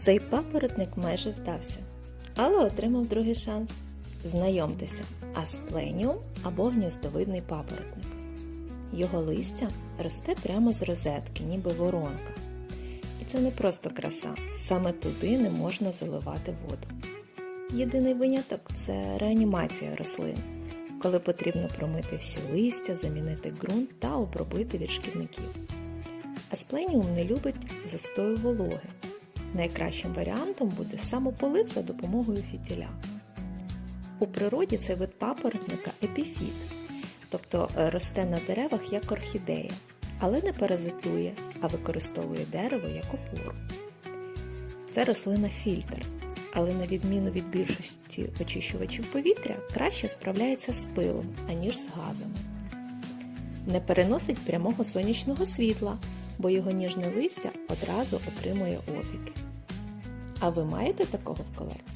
Цей папоротник майже здався, але отримав другий шанс. Знайомтеся, аспленіум або гніздовидний папоротник. Його листя росте прямо з розетки, ніби воронка. І це не просто краса, саме туди не можна заливати воду. Єдиний виняток це реанімація рослин, коли потрібно промити всі листя, замінити ґрунт та обробити від шкідників. Аспленіум не любить застою вологи. Найкращим варіантом буде самополив за допомогою фітіля. У природі цей вид папоротника епіфіт, тобто е, росте на деревах як орхідея, але не паразитує, а використовує дерево як опору. Це рослина фільтр, але на відміну від більшості очищувачів повітря, краще справляється з пилом, аніж з газами. Не переносить прямого сонячного світла, бо його ніжне листя одразу отримує опіки. А ви маєте такого в колекції?